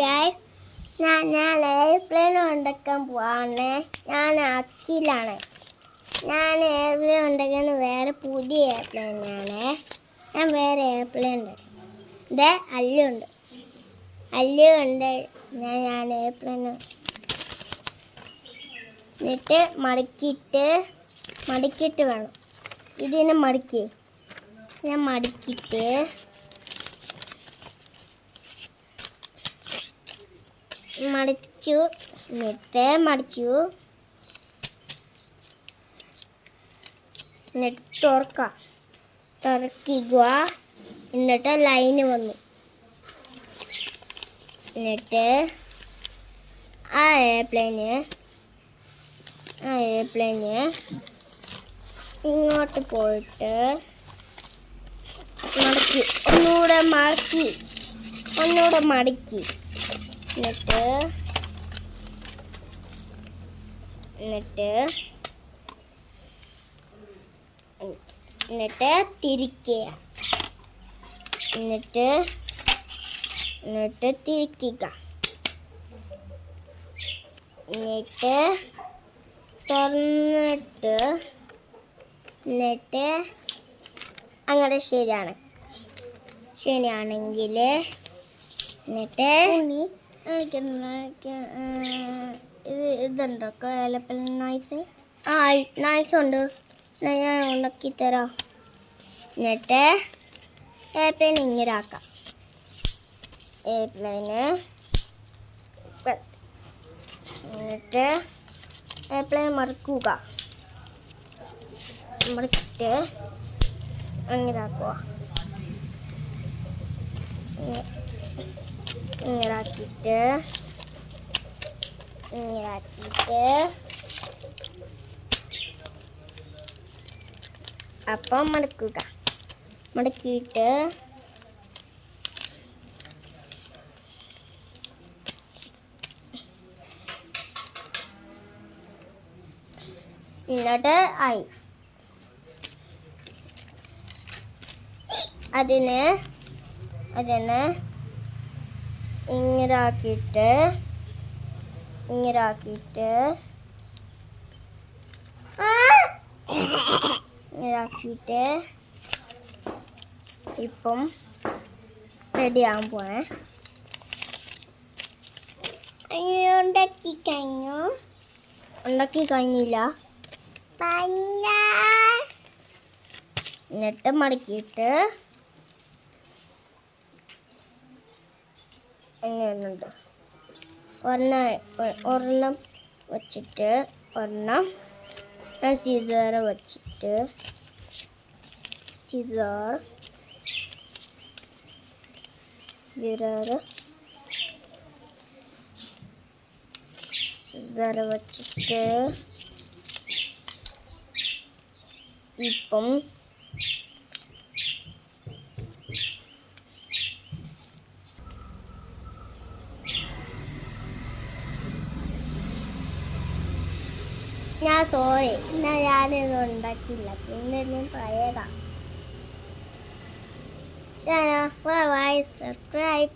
Guys ഞാൻ ഞാൻ airplane ഉണ്ടാക്കാൻ പോവാണ്. ഞാൻ അക്കിലാണ് ഞാൻ എയർപ്ലെയിൻ ഉണ്ടാക്കുന്ന വേറെ പുതിയ എയർപ്ലെയിനാണ് ഞാൻ വേറെ എയർപ്ലെയിൻ ഉണ്ട്. ഇത് അല്ലുണ്ട് അല്ലുണ്ട് ഞാൻ ഞാൻ എയർപ്ലെയിൻ എന്നിട്ട് മടക്കിയിട്ട് മടക്കിയിട്ട് വേണം. ഇതിനെ മടക്കി. ഞാൻ മടക്കിയിട്ട് മടിച്ചു. എന്നിട്ട് മടിച്ചു. എന്നിട്ട് തുറക്ക തുറക്കുക എന്നിട്ട് ലൈന് വന്നു. എന്നിട്ട് ആ എയർപ്ലെയിന് ആ എയർപ്ലെയിന് ഇങ്ങോട്ട് പോയിട്ട് മടക്കി. ഒന്നുകൂടെ മടക്കി. ഒന്നുകൂടെ മടക്കി. എന്നിട്ട് എന്നിട്ട് എന്നിട്ട് തിരിക്കുക. എന്നിട്ട് എന്നിട്ട് തിരിക്കുക. എന്നിട്ട് തുറന്നിട്ട് എന്നിട്ട് അങ്ങനെ ശരിയാണ്. ശരിയാണെങ്കിൽ എന്നിട്ട് എനിക്ക് ഇത് ഇതുണ്ടോ? ഏലപ്പല നൈസ് ആ നൈസ് ഉണ്ട്. ഞാൻ ഉണ്ടാക്കി തരാം. എന്നിട്ട് ഏപ്ലെയിൻ ഇങ്ങനെ ആക്കാം ഏപ്ലെയിന് എന്നിട്ട് ഏപ്ലെയിൻ മറക്കുക. മറിച്ചിട്ട് അങ്ങനെ ഇങ്ങനാക്കിയിട്ട് ഇങ്ങനാക്കിയിട്ട് അപ്പം മടക്കുക. മടക്കിയിട്ട് എന്നിട്ട് ആയി. അതിന് അതിന് ഇങ്ങനാക്കിയിട്ട് ഇങ്ങനാക്കിയിട്ട് ഇങ്ങനാക്കിയിട്ട് ഇപ്പം റെഡി ആകാൻ പോണേ. അയ്യോ ഉണ്ടാക്കി കഴിഞ്ഞു? ഉണ്ടാക്കി കഴിഞ്ഞില്ല. എന്നിട്ട് മടക്കിയിട്ട് എങ്ങനെയുണ്ട് ഒരെണ്ണം ഒ- ഒരെണ്ണം വച്ചിട്ട് ഒരെണ്ണം സീസർ വച്ചിട്ട് സീസർ സീസർ സീസർ വച്ചിട്ട് ഇപ്പം ഞാൻ സോറി എന്നാ ഞാനിത് ഉണ്ടാക്കില്ല പിന്നെ ഞാൻ പഴയതാ. ശരി ബൈ സബ്സ്ക്രൈബ്